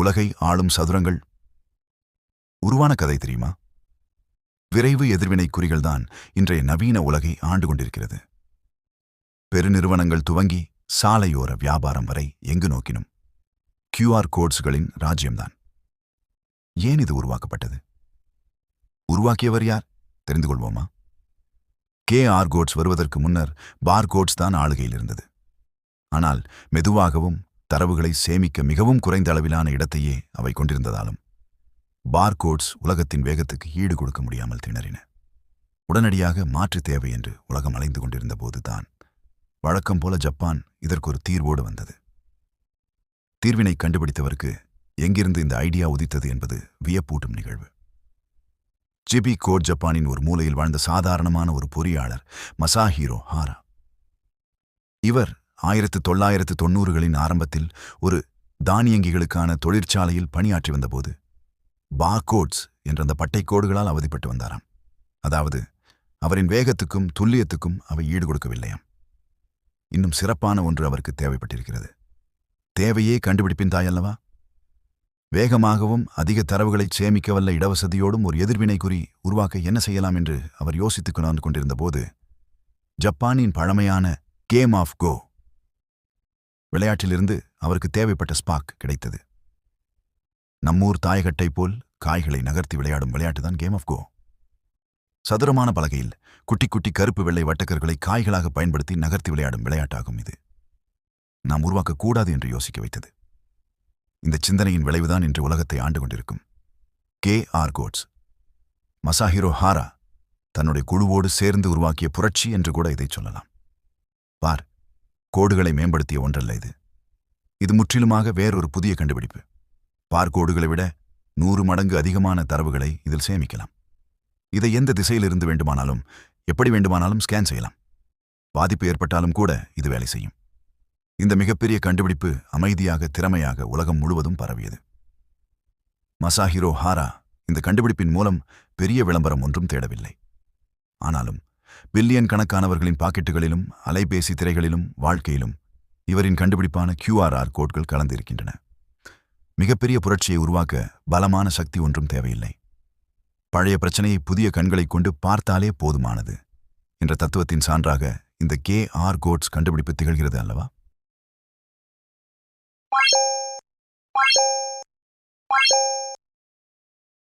உலகை ஆளும் சதுரங்கள்? உருவான கதை தெரியுமா? விரைவு எதிர்வினை குறிகள்தான் இன்றைய நவீன உலகை ஆண்டு கொண்டிருக்கிறது. பெருநிறுவனங்கள் துவங்கி சாலையோர வியாபாரம் வரை எங்கு நோக்கினும்? கியூஆர் கோட்ஸ்களின் ராஜ்யம்தான். ஏன் இது உருவாக்கப்பட்டது? உருவாக்கியவர் யார்? தெரிந்து கொள்வோமா? கே ஆர் கோட்ஸ் வருவதற்கு முன்னர் பார் கோட்ஸ் தான் ஆளுகையில் இருந்தது. ஆனால் மெதுவாகவும் தரவுகளை சேமிக்க மிகவும் குறைந்த அளவிலான இடத்தையே அவை கொண்டிருந்ததாலும் பார்கோட்ஸ் உலகத்தின் வேகத்துக்கு ஈடு கொடுக்க முடியாமல் திணறின. உடனடியாக மாற்று தேவை என்று உலகம் அலைந்து கொண்டிருந்த போதுதான் வழக்கம் போல ஜப்பான் இதற்கு ஒரு தீர்வோடு வந்தது. தீர்வினை கண்டுபிடித்தவருக்கு எங்கிருந்து இந்த ஐடியா உதித்தது என்பது வியப்பூட்டும் நிகழ்வு. ஜிபி கோட் ஜப்பானின் ஒரு மூலையில் வாழ்ந்த சாதாரணமான ஒரு பொறியாளர் மசாஹீரோ ஹாரா இவர் ஆயிரத்து தொள்ளாயிரத்து தொன்னூறுகளின் ஆரம்பத்தில் ஒரு தானியங்கிகளுக்கான தொழிற்சாலையில் பணியாற்றி வந்தபோது பாகோட்ஸ் என்ற அந்த பட்டைக்கோடுகளால் அவதிப்பட்டு வந்தாராம். அதாவது அவரின் வேகத்துக்கும் துல்லியத்துக்கும் அவை ஈடு கொடுக்கவில்லையாம் இன்னும் சிறப்பான ஒன்று அவருக்கு தேவைப்பட்டிருக்கிறது. தேவையே கண்டுபிடிப்பின் தாயல்லவா வேகமாகவும் அதிக தரவுகளை சேமிக்க வல்ல இடவசதியோடும் ஒரு எதிர்வினை குறி உருவாக்க என்ன செய்யலாம் என்று அவர் யோசித்துக் கொண்டு கொண்டிருந்தபோது ஜப்பானின் பழமையான கேம் ஆஃப் கோ விளையாட்டிலிருந்து அவருக்கு தேவைப்பட்ட ஸ்பாக் கிடைத்தது. நம்மூர் தாயகட்டை போல் காய்களை நகர்த்தி விளையாடும் விளையாட்டுதான் கேம் ஆஃப் கோ சதுரமான பலகையில் குட்டி குட்டி கருப்பு வெள்ளை வட்டக்கர்களை காய்களாக பயன்படுத்தி நகர்த்தி விளையாடும் விளையாட்டாகும் இது. நாம் உருவாக்கக்கூடாது என்று யோசிக்க வைத்தது. இந்த சிந்தனையின் விளைவுதான் இன்று உலகத்தை ஆண்டு கொண்டிருக்கும். Q R codes. Masahiro Hara தன்னுடைய குழுவோடு சேர்ந்து உருவாக்கிய புரட்சி என்று கூட இதை சொல்லலாம். பார் கோடுகளை மேம்படுத்திய ஒன்றல்ல இது. இது முற்றிலுமாக வேறொரு புதிய கண்டுபிடிப்பு. பார்கோடுகளை விட நூறு மடங்கு அதிகமான தரவுகளை இதில் சேமிக்கலாம். இதை எந்த திசையிலிருந்து வேண்டுமானாலும் எப்படி வேண்டுமானாலும் ஸ்கேன் செய்யலாம். பாதிப்பு ஏற்பட்டாலும் கூட இது வேலை செய்யும். இந்த மிகப்பெரிய கண்டுபிடிப்பு அமைதியாக திறமையாக உலகம் முழுவதும் பரவியது. மசாஹிரோ ஹாரா இந்த கண்டுபிடிப்பின் மூலம் பெரிய விளம்பரம் ஒன்றும் தேடவில்லை. ஆனாலும் பில்லியன் கணக்கானவர்களின் பாக்கெட்டுகளிலும் அலைபேசி திரைகளிலும் வாழ்க்கையிலும் இவரின் கண்டுபிடிப்பான கியூஆர்ஆர் கோட்கள் கலந்திருக்கின்றன. மிகப்பெரிய புரட்சியை உருவாக்க பலமான சக்தி ஒன்றும் தேவையில்லை. பழைய பிரச்சனையை புதிய கண்களைக் கொண்டு பார்த்தாலே போதுமானது என்ற தத்துவத்தின் சான்றாக இந்த கே ஆர் கோட்ஸ் கண்டுபிடிப்பு திகழ்கிறது அல்லவா?